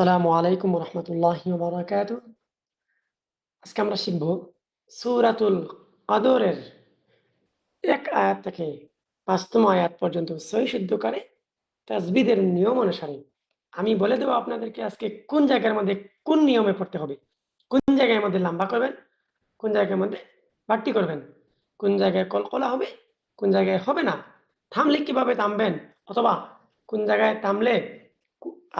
আসসালামু আলাইকুম রহমতুল্লাহ বারাকাতু আজকে আমরা শিখব সূরাতুল কদরের এক আয়াত থেকে পাঁচতম আয়াত পর্যন্ত সহি শুদ্ধকারে তাসবিদের নিয়ম অনুসারে। আমি বলে দেবো আপনাদেরকে আজকে কোন জায়গার মধ্যে কোন নিয়মে পড়তে হবে, কোন জায়গায় মধ্যে লম্বা করবেন, কোন জায়গার মধ্যে বাড়তি করবেন, কোন জায়গায় কলকলা হবে, কোন জায়গায় হবে না, থামলে কীভাবে থামবেন, অথবা কোন জায়গায় থামলে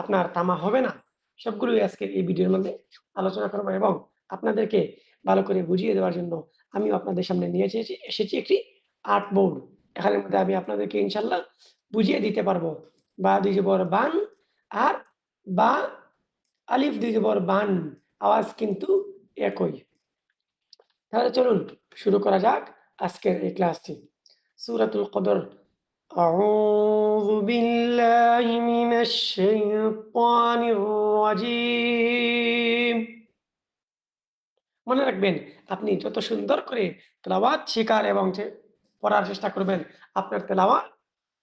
আপনার তামা হবে না সবগুলোই আজকে এই ভিডিওর মধ্যে আলোচনা করব এবং আপনাদেরকে ভালো করে বুঝিয়ে দেওয়ার জন্য আমি আপনাদের সামনে নিয়ে এসেছি এসেছি একটি আর্ট বোর্ড। এখানের মধ্যে আমি আপনাদেরকে ইনশাল্লাহ বুঝিয়ে দিতে পারব। বা দুই জবর বান আর বা আলিফ দুই জবর বান, আওয়াজ কিন্তু একই। তাহলে চলুন শুরু করা যাক আজকের এই ক্লাসটি। সুরাতুল কদর أعوذ بالله من الشيطان الرجيم মনে রাখবেন আপনি যত সুন্দর করে তেলাওয়াত শেখার এবং যে- পড়ার চেষ্টা করবেন আপনার তেলাওয়াত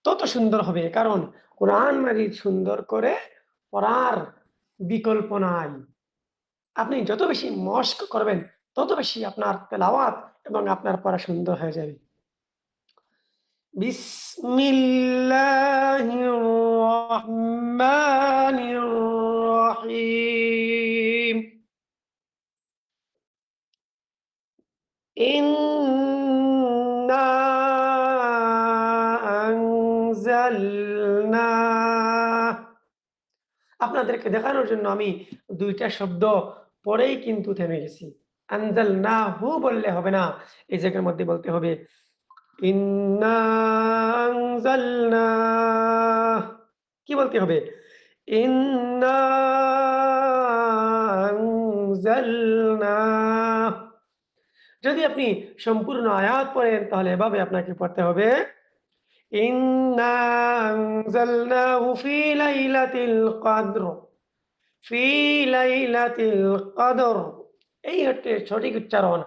তত সুন্দর হবে কারণ কোরআন মাজিদ সুন্দর করে পড়ার বিকল্প নাই আপনি যত বেশি মস্ক করবেন তত বেশি আপনার তেলাওয়াত এবং আপনার পড়া সুন্দর হয়ে যাবে بسم الله الرحمن الرحيم إنا أنزلناه আপনাদেরকে দেখানোর জন্য আমি দুইটা শব্দ পরেই কিন্তু থেমে গেছি আনজাল না হু বললে হবে না এই জায়গার মধ্যে বলতে হবে কি বলতে হবে। যদি আপনি সম্পূর্ণ আয়াত পড়েন, তাহলে এভাবে আপনাকে পড়তে হবে। এই হচ্ছে সঠিক উচ্চারণ।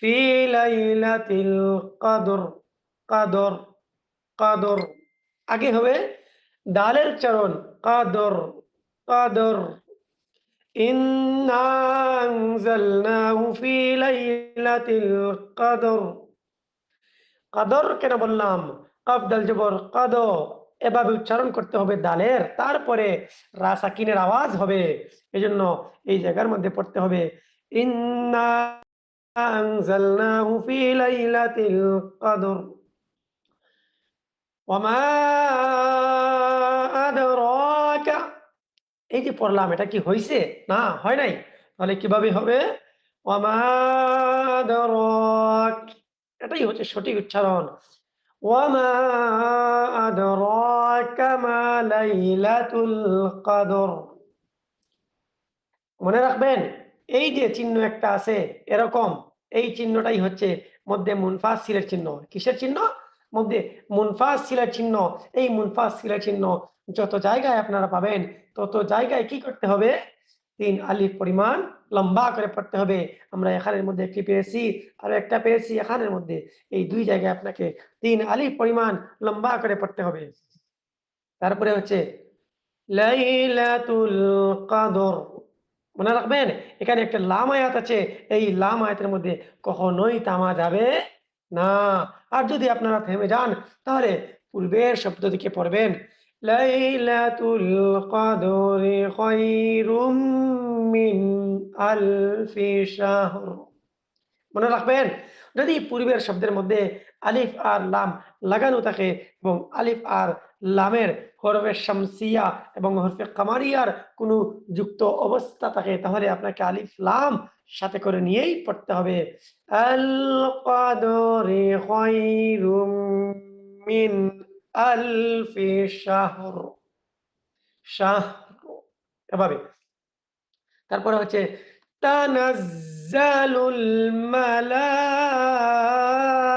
ফি লাইলাতিল কদর। কদর কদর। আগে হবে দালের উচ্চারণ কদর কদর। উচ্চারণ করতে হবে দালের, তারপরে রাসাকিনের আওয়াজ হবে। এজন্য এই জায়গার মধ্যে পড়তে হবে, ইন্না আনজালনাহু ফি আদরাকা এই যে পড়লাম, এটা কি হয়েছে না, হয় নাই। তাহলে কীভাবে হবে? ওয়ামা আদরাক এটাই হচ্ছে সঠিক উচ্চারণ। মনে রাখবেন, এই যে চিহ্ন একটা আছে, এরকম, এই চিহ্নটাই হচ্ছে মধ্যে মুনফাস সিলের চিহ্ন। কিসের চিহ্ন? মধ্যে মুনফাস শিলা চিহ্ন, এই মুনফাস শিলা চিহ্ন যত জায়গায় আপনারা পাবেন, তত জায়গায় কি করতে হবে? তিন আলিফ পরিমাণ লম্বা করে পড়তে হবে। আমরা এখানের মধ্যে একটি পেয়েছি, আর একটা পেয়েছি এখানের মধ্যে। এই দুই জায়গায় আপনাকে তিন আলিফ পরিমাণ লম্বা করে পড়তে হবে। তারপরে হচ্ছে মনে রাখবেন, এখানে একটা লাম আয়াত আছে, এই লাম আয়াতের মধ্যে কখনোই তামা যাবে না। আর যদি আপনারা থেমে যান, তাহলে পূর্বের শব্দ দিকে পড়বেন। লাইলাতুল কদরি খায়রুম মিন আলফি শাহর। মনে রাখবেন, যদি পূর্বের শব্দের মধ্যে আলিফ আর লাম লাগানো থাকে এবং আলিফ আর লামের হরফে শামসিয়া এবং হরফে কামারিয়ার কোনো যুক্ত অবস্থা থাকে, তাহলে আপনাকে আলিফ, লাম সাথে করে নিয়েই পড়তে হবে। মিন এভাবে। তারপরে হচ্ছে, তানাজ্জালুল মালাইকা।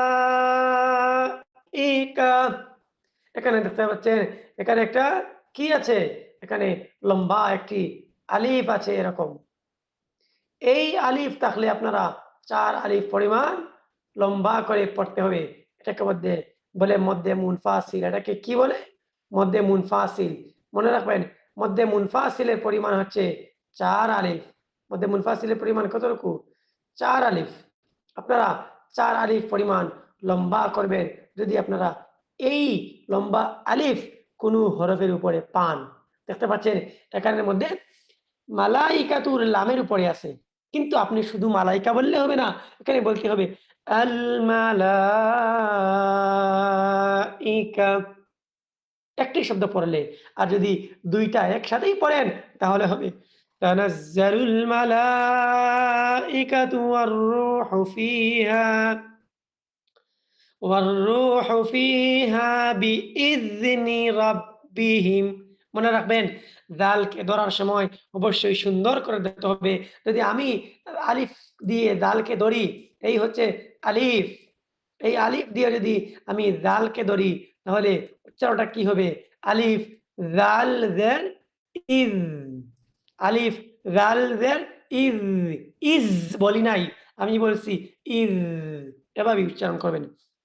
এখানে দেখতে পাচ্ছেন, এখানে একটা কি আছে? এখানে লম্বা একটি আলিফ আছে এরকম। এই আলিফ থাকলে আপনারা চার আলিফ পরিমাণ লম্বা করে পড়তে হবে। এটাকে মধ্যে বলে মধ্যে মুনফাসিল। এটাকে কি বলে? মধ্যে মুনফাসিল। মনে রাখবেন, মধ্যে মুনফাসিলের পরিমাণ হচ্ছে চার আলিফ। মধ্যে মুনফাসিলের পরিমাণ কতটুকু? চার আলিফ। আপনারা চার আলিফ পরিমাণ লম্বা করবেন যদি আপনারা এই লম্বা আলিফ কোনো হরফের উপরে পান। দেখতে পাচ্ছেন, এখানের মধ্যে মালাইকাতুর লামের উপরে আছে। কিন্তু আপনি শুধু মালাইকা বললে হবে না, এখানে বলতে হবে একটি শব্দ পড়লে, আর যদি দুইটা একসাথেই পড়েন, তাহলে হবে তানাজ্জালুল মালাইকাতু ওয়ার রূহু ফিহা। والروح فيها بإذن ربهم মনে রাখবেন দালকে ধরার সময় অবশ্যই সুন্দর করে দিতে হবে যদি আমি আলিফ দিয়ে দালকে ধরি এই হচ্ছে আলিফ এই আলিফ দিয়ে যদি আমি দালকে ধরি তাহলে উচ্চারণটা কি হবে আলিফ জাল জের ইজ আলিফ জাল জের ইজ ইজ বলি নাই আমি বলছি ইজ এভাবে উচ্চারণ করবেন বিইজনি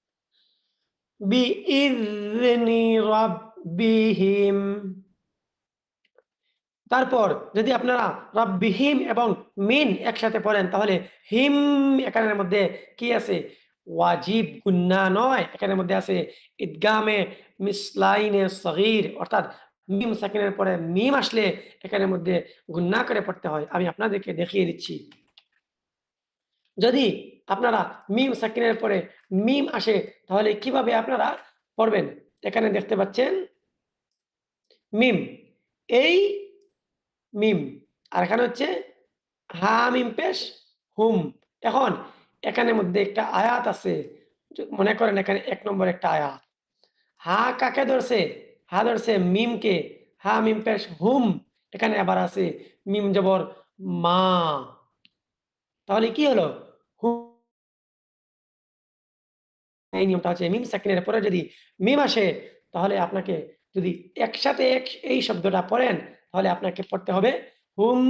রাব্বিহিম। তারপর যদি আপনারা রাব্বিহিম এবং মিন একসাথে পড়েন, তাহলে হিম এখানের মধ্যে কি আছে? ওয়াজিব, গুন্না নয়। এখানের মধ্যে আছে ইদগামে মিসলাইনে সগীর, অর্থাৎ মিম সাকিনের পরে মিম আসলে এখানের মধ্যে গুন্না করে পড়তে হয়। আমি আপনাদেরকে দেখিয়ে দিচ্ছি। যদি আপনারা মিম সাকিনের পরে মিম আসে, তাহলে কীভাবে আপনারা পড়বেন? এখানে দেখতে পাচ্ছেন মিম, এই মিম, আর এখানে হচ্ছে হা মিম পেশ হুম। এখন এখানের মধ্যে একটা আয়াত আছে মনে করেন এখানে এক নম্বর একটা আয়াত। হা কাকে ধরছে? হা ধরছে মিমকে। হা মিম পেশ হুম। এখানে আবার আছে মিম জবর মা। তাহলে কি হলো? এই নিয়মটা হচ্ছে মিম সাকিনের পরে যদি মিম আসে, তাহলে আপনাকে যদি একসাথে এক, এই শব্দটা পড়েন, তাহলে আপনাকে পড়তে হবে হুম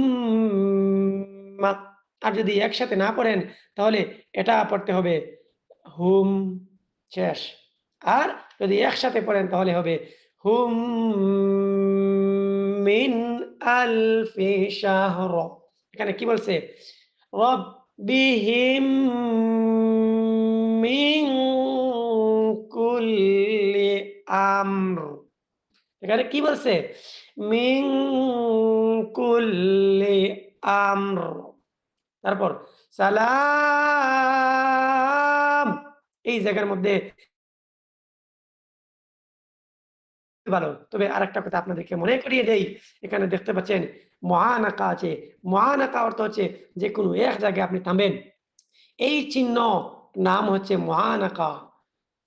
আর যদি একসাথে না পড়েন, তাহলে এটা পড়তে হবে হুম, শেষ। আর যদি একসাথে পড়েন, তাহলে হবে হুম মিন আলফি শাহর। এখানে কি বলছে? রব্বিহিম মিন কুল্লি আমর এখানে কি বলছে? মিং কুল্লি আমর তারপর সালাম, এই জায়গার মধ্যে ভালো। তবে আরেকটা কথা আপনাদেরকে মনে করিয়ে দেই, এখানে দেখতে পাচ্ছেন মহানাকা আছে। মহানাকা অর্থ হচ্ছে যে কোনো এক জায়গায় আপনি থামবেন। এই চিহ্ন নাম হচ্ছে মহানাকা।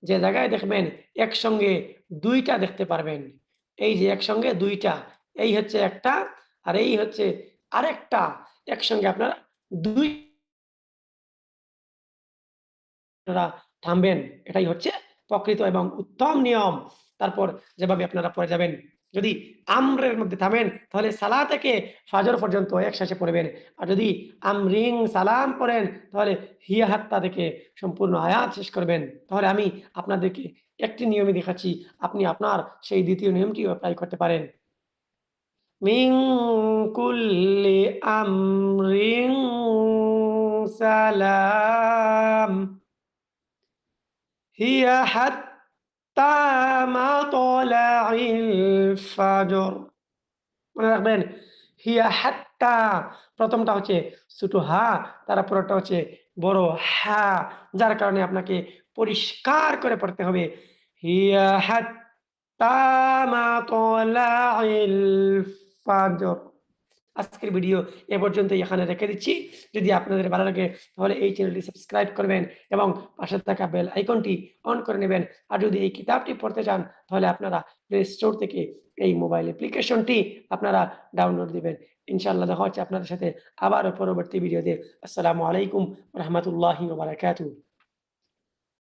যে জায়গায় দেখবেন একসঙ্গে দুইটা দেখতে পারবেন। এই যে একসঙ্গে দুইটা, এই হচ্ছে একটা আর এই হচ্ছে আরেকটা। একসঙ্গে আপনার দুই থামবেন। এটাই হচ্ছে প্রকৃত এবং উত্তম নিয়ম। তারপর যেভাবে আপনারা পড়ে যাবেন। যদি আমরের মধ্যে থামেন, তাহলে সালা থেকে ফাজর পর্যন্ত একসাথে পড়বেন। আর যদি আমরিং সালাম পড়েন, তাহলে হিয়া হাত্তা থেকে সম্পূর্ণ আয়াত শেষ করবেন। তাহলে আমি আপনাদেরকে একটি নিয়মে দেখাচ্ছি, আপনি আপনার সেই দ্বিতীয় নিয়মটি অ্যাপ্লাই করতে পারেন। মিং কুল্লি আমরিং সালাম, হিয়া মাতলাইল ফাজর মনে রাখবেন, হিয়া হাত্তা, প্রথমটা হচ্ছে ছোট হা তারপরটা হচ্ছে বড় হা, যার কারণে আপনাকে পরিষ্কার করে পড়তে হবে, হিয়া হাত্তা মাতলাইল ফাজর। আজকের ভিডিও এ পর্যন্ত এখানে রেখে দিচ্ছি। যদি আপনাদের ভালো লাগে, তাহলে এই চ্যানেলটি সাবস্ক্রাইব করবেন এবং পাশে থাকা বেল আইকনটি অন করে নেবেন। আর যদি এই কিতাবটি পড়তে চান, তাহলে আপনারা প্লে স্টোর থেকে এই মোবাইল অ্যাপ্লিকেশনটি আপনারা ডাউনলোড দিবেন। ইনশাআল্লাহ দেখা হচ্ছে আপনাদের সাথে আবারও পরবর্তী ভিডিওতে আসসালামু আলাইকুম রহমতুল্লাহি বারাকাতুহ।